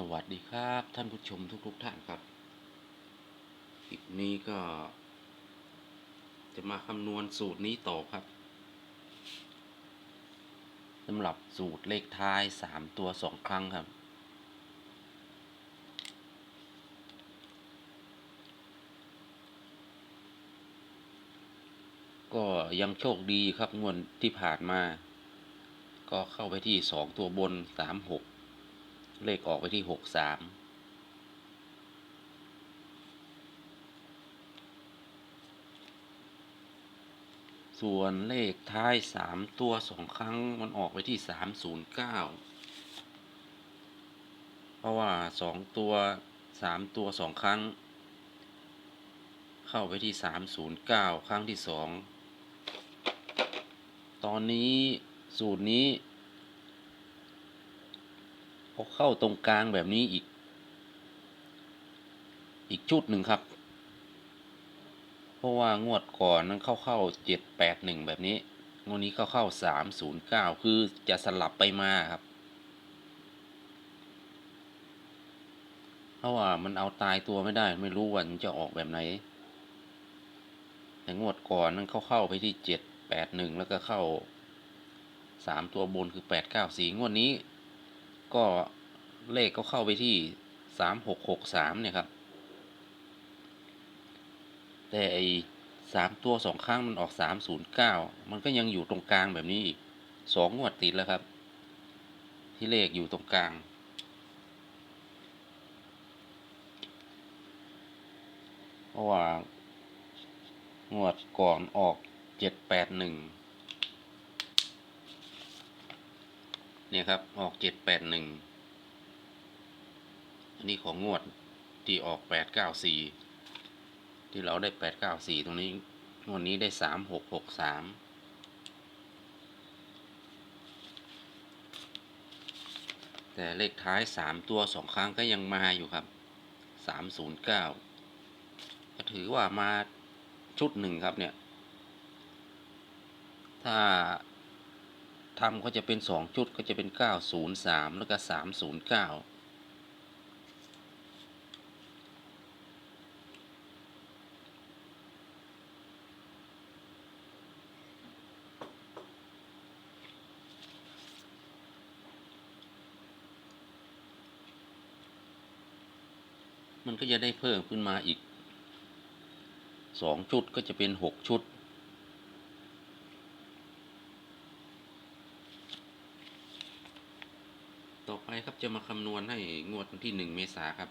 สวัสดีครับท่านผู้ชมทุกๆทท่านครับคลิปนี้ก็ จะมาคำนวณสูตรนี้ต่อครับสำหรับสูตรเลขท้ายสามตัวสองครั้งครับ ก็ยังโชคดีครับงวดที่ผ่านมา ก็เข้าไปที่สองตัวบนสามหก เลขออกไปที่หกสามส่วนเลขท้ายสามตัวสองครั้งมันออกไปที่สามศูนย์เก้าเพราะว่าสองตัวสามตัวสองครั้ง เข้าไปที่สามศูนย์เก้าครั้งที่สองตอนนี้สูตรนี้ พอเข้าตรงกลางแบบนี้อีก อีกชุดหนึ่งครับ เพราะว่างวดก่อนนั้นเข้าเข้าเจ็ดแปดหนึ่งแบบนี้งวดนี้เข้าเข้าสามศูนย์เก้าคือจะสลับไปมาครับ เพราะว่ามันเอาตายตัวไม่ได้ ไม่รู้ว่ามันจะออกแบบไหน แต่งวดก่อนนั้นเข้าเข้าไปที่เจ็ดแปดหนึ่งแล้วก็เข้าสามตัวบนคือแปดเก้าสี่งวดนี้ ก็เลขก็เข้าไปที่สามหกหกสามเนี่ยครับ แต่ไอสามตัวสองครั้งมันออกสามศูนย์เก้ามันก็ยังอยู่ตรงกลางแบบนี้อีกสองงวดติดแล้วครับ ที่เลขอยู่ตรงกลาง เพราะว่างวดก่อนออกเจ็ดแปดหนึ่ง เนี่ยครับ ออกเจ็ดแปดหนึ่งอันนี้ของงวดที่ออกแปดเก้าสี่ที่เราได้แปดเก้าสี่ตรงนี้งวดนี้ได้สามหกหกสามแต่เลขท้ายสามตัวสองครั้งก็ยังมาอยู่ครับสามศูนย์เก้าก็ถือว่ามาชุดหนึ่งครับเนี่ย ถ้า ทำก็จะเป็นสองชุดก็จะเป็นเก้าศูนย์สามแล้วก็สามศูนย์เก้ามันก็จะได้เพิ่มขึ้นมาอีกสองชุดก็จะเป็นหกชุด ครับ จะมาคำนวณให้งวดวันที่หนึ่งเมษาครับ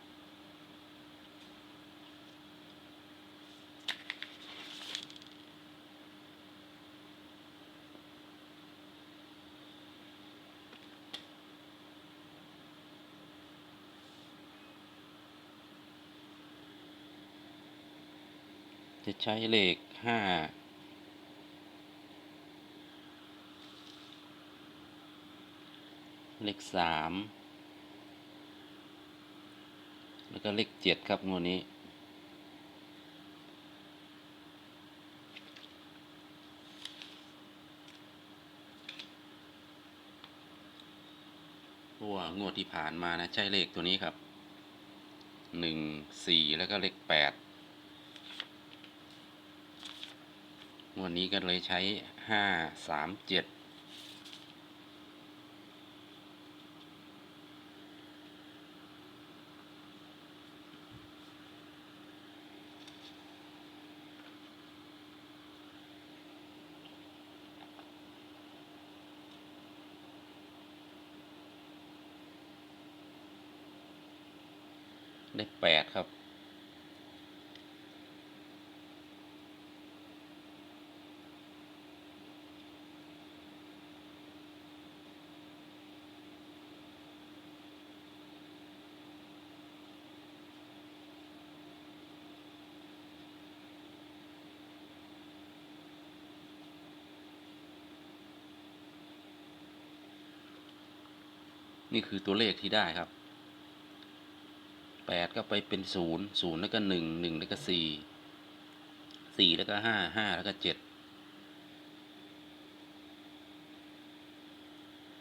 จะใช้เลขห้าเลขสาม แล้วก็เลขเจ็ดครับงวดนี้เพราะว่างวดที่ผ่านมานะใช้เลขตัวนี้ครับหนึ่งสี่แล้วก็เลขแปดงวดนี้ก็เลยใช้ห้าสามเจ็ด ได้แปดครับ นี่คือตัวเลขที่ได้ครับ แปดก็ไปเป็นศูนย์ศูนย์แล้วก็หนึ่งหนึ่งแล้วก็สี่สี่แล้วก็ห้าห้าแล้วก็เจ็ด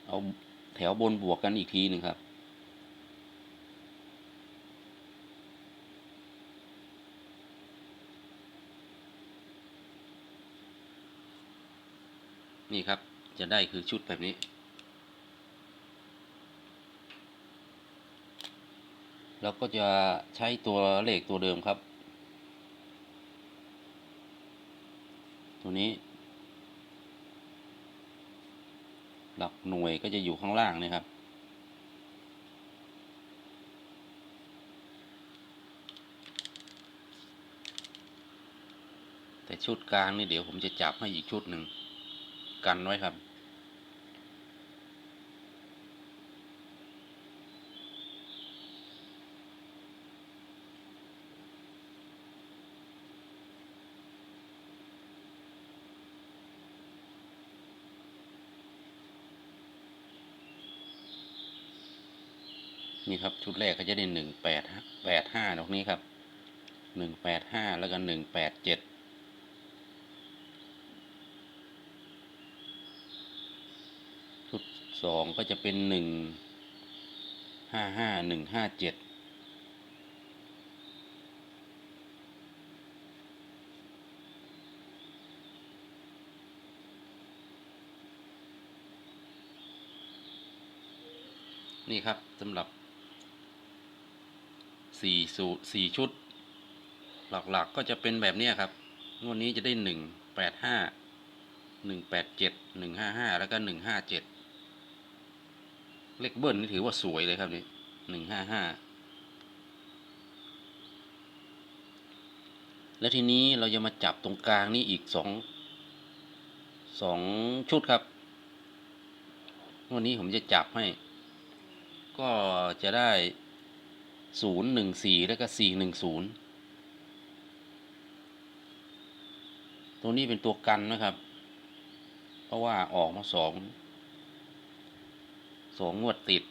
เอาแถวบนบวกกันอีกทีหนึ่งครับ นี่ครับจะได้คือชุดแบบนี้ เราก็จะใช้ตัวเลขตัวเดิมครับ ตัวนี้ หลักหน่วยก็จะอยู่ข้างล่างนะครับแต่ชุดกลางนี่เดี๋ยวผมจะจับให้อีกชุดหนึ่งกันไว้ครับ นี่ครับชุดแรกก็จะได้หนึ่งแปดแปดห้าตรงนี้ครับหนึ่งแปดห้าแล้วก็หนึ่งแปดเจ็ดชุดสองก็จะเป็นหนึ่งห้าห้าหนึ่งห้าเจ็ดนี่ครับสำหรับ สี่สูสี่ชุด หลักๆก็จะเป็นแบบนี้ครับ งวดนี้จะได้หนึ่งแปดห้าหนึ่งแปดเจ็ดหนึ่งห้าห้าแล้วก็หนึ่งห้าเจ็ดเลขเบิ้ลนี่ถือว่าสวยเลยครับนี่หนึ่งห้าห้าแล้วทีนี้เราจะมาจับตรงกลางนี่อีกสองสองชุดครับ วันนี้ผมจะจับให้ ก็จะได้ ศูนย์หนึ่งสี่แล้วก็สี่หนึ่งศูนย์ตัวนี้เป็นตัวกันนะครับ เพราะว่าออกมาสองสองงวดติด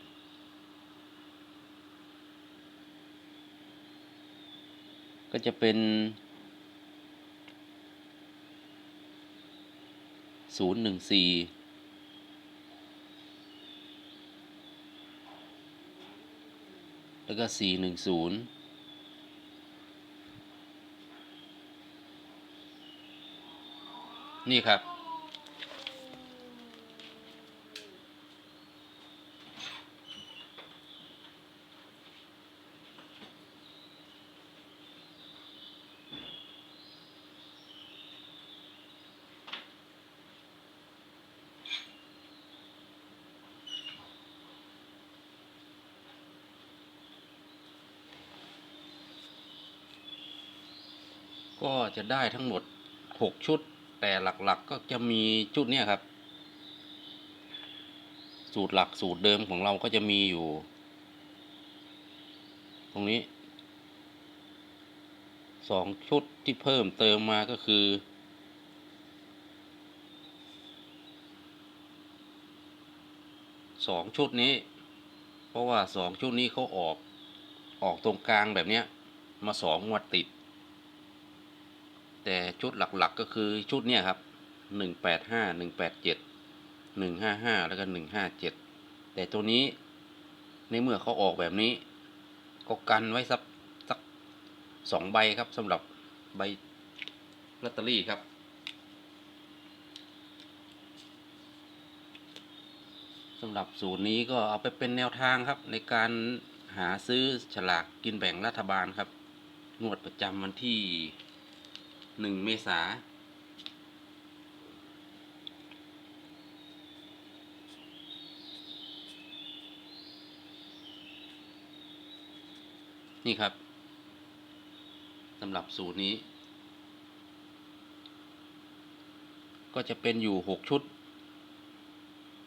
ก็จะเป็นศูนย์หนึ่งสี่ แล้วก็สี่หนึ่งศูนย์นี่ครับ ก็จะได้ทั้งหมดหกชุด แต่หลักๆก็จะมีชุดเนี้ยครับ สูตรหลักสูตรเดิมของเราก็จะมีอยู่ ตรงนี้สองชุดที่เพิ่มเติมมาก็คือสองชุดนี้ เพราะว่าสองชุดนี้เขาออกออกตรงกลางแบบเนี้ย มาสองงวดติด แต่ชุดหลักๆก็คือชุดเนี้ยครับหนึ่งแปดห้าหนึ่งแปดเจ็ดหนึ่งห้าห้าแล้วก็หนึ่งห้าเจ็ดแต่ตัวนี้ในเมื่อเขาออกแบบนี้ ก็กันไว้สักสักสองใบครับสำหรับใบลอตเตอรี่ครับ สำหรับสูตรนี้ก็เอาไปเป็นแนวทางครับ ในการหาซื้อฉลากกินแบ่งรัฐบาลครับ งวดประจำวันที่ หนึ่งเมษานี่ครับสำหรับสูตรนี้ ก็จะเป็นอยู่หกชุด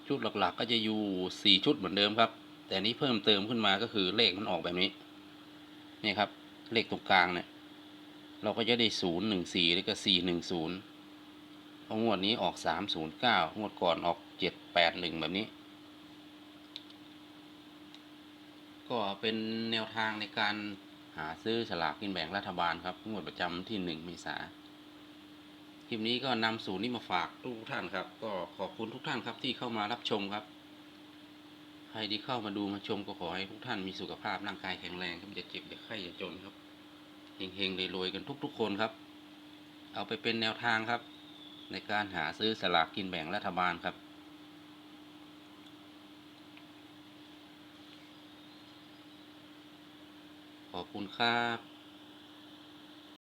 ชุดหลักๆ ก็จะอยู่สี่ชุดเหมือนเดิมครับ แต่นี้เพิ่มเติมขึ้นมาก็คือเลขมันออกแบบนี้ นี่ครับ เลขตรงกลางเนี่ย เราก็จะได้ศูนย์หนึ่งสี่แล้วก็สี่หนึ่งศูนย์พองวดนี้ออกสามศูนย์เก้างวดก่อนออกเจ็ดแปดหนึ่งแบบนี้ ก็เป็นแนวทางในการหาซื้อฉลากกินแบ่งรัฐบาลครับงวดประจำที่หนึ่งเมษาคลิปนี้ก็นำสูตรนี้มาฝากทุกท่านครับ ก็ขอบคุณทุกท่านครับที่เข้ามารับชมครับ ใครที่เข้ามาดูมาชมก็ขอให้ทุกท่านมีสุขภาพร่างกายแข็งแรงครับอย่าเจ็บอย่าไข้อย่าจนครับ เฮงๆรวยๆกันทุกๆคนครับ เอาไปเป็นแนวทางครับ ในการหาซื้อสลากกินแบ่งรัฐบาลครับ ขอบคุณครับ